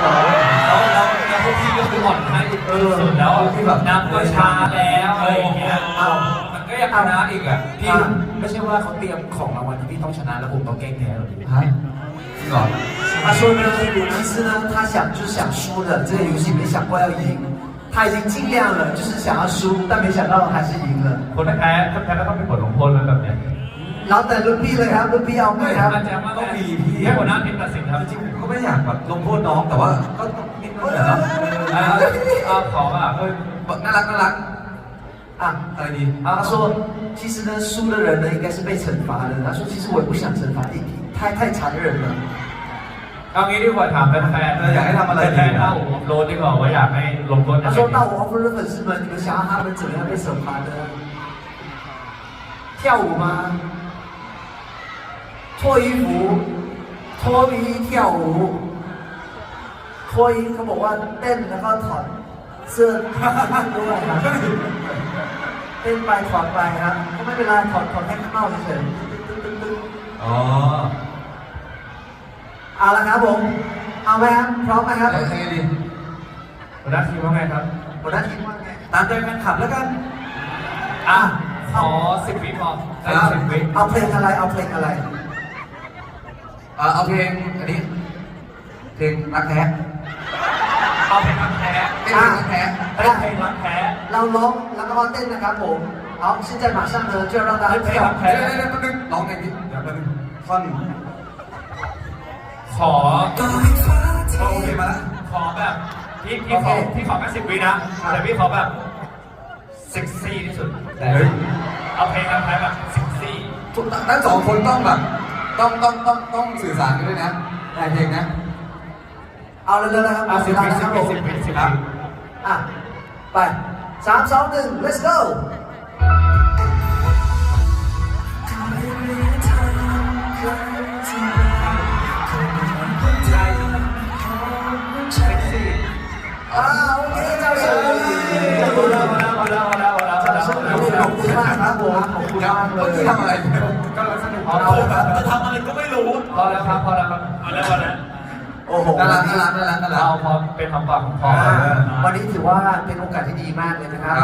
แล้วแล้พี่ก็คือหมดใคลายเออสุดแล้วพี่แบบน้ำก็ช้าแล้วอะไรอย่างเงี้ยมันก็ยังชนะอีกอะพี่ไม่ใช่ว่าเขาเตรียมของรางวัลที่พี่ต้องชนะแล้วผมต้องแกล้งแพ้หรอพี่ฮะก่อน他说呢，鲁尼斯呢，他想就是想输的，这个游戏没想过要赢，他已经尽量了，就是想要输，但没想到还是赢了。คนแพ้คนแพ้ก็ต้องเป็นบทลงโทษแล้วแบบเนี้ยแล้วแต่รุ่นพี่เลยครับรุ่นพี่เอาไหมครับต้องมีพี่ให้หัวหน้าทีมตัดสินครับจริง ไม่อยากแบบลงโทษน้องแต่ว่าก็ต้องนิดนึงแหละเนาะ อ่าอ่าขอแบบเออ แบบน่ารักน่ารัก 啊， อะไรดี 他说，其实呢，输的人呢应该是被惩罚的。他说，其实我也不想惩罚弟弟，太太残忍了。 เอางี้ดีกว่าถามแฟนๆแฟนๆถ้าผมโรดดีกว่าว่าอยากให้ลงโทษยั 他 งไง 说，那我 offer 的粉丝们，你们想要他们怎么样被惩罚呢？跳舞吗？脱衣服， โคอีเที่ยวคอีเขาบอกว่าเต้นแล้วก็ถอดเสื้อด้วยครับเต้นไปถอดไปครับก็ไม่เป็นไรถอดถอดแค่ข้างนอกเฉยอ๋อเอาละครับผมเอาไหมครับพร้อมไหมครับแล้วยังไงดีหัวหน้าทีมว่าไงครับหัวหน้าทีมว่าไงตามใจแฟนคลับแล้วกันอะขอสิบวิพอครับเอาเพลงอะไรเอาเพลงอะไร เอาเพลงอันนี้ เพลงรักแท้เอาเพลงรักแท้เพลงรักแท้เพลงรักแท้เราร้องแล้วก็เต้นนะครับผมเอาชิ้หมาช่างเธอช่วยเราได้เพลงรักแท้เดี๋ยวเดี๋ยวนึงร้องเพลงนี้เดี๋ยวนึงท่อนขอโอเคมาลขอแบบพี่พี่ขอพี่ขอแค่สิบวินะแต่พี่ขอแบบเซ็กซี่ที่สุดเอาเพลงรักแท้แบบเซ็กซี่ทั้งสองคนต้องแบบ ต้องต้องต้องต้องสื่อสารกันด้วยนะแต่เพลงนะ เอาเร็วๆนะครับอะสิบวินะสิครับบผวิมสิบวิสิบครัวิบอะ ไปสามสองหนึ่ง let's go เซ็กซี่อ่า ขอบคุณมากครับผมขอบคุณมากเลเมื่อยทำอะไรก็เลยสนุกพเอาอแล้วจะทำอะไรก็ไม่รู้พอแล้วครับพอแล้วครับพอแล้วพอแล้วโอ้โหน่ารักน่ารักน่ารักน่ารักเราพอเป็นคำตอบของพอวันนี้ถือว่าเป็นโอกาสที่ดีมากเลยนะครับ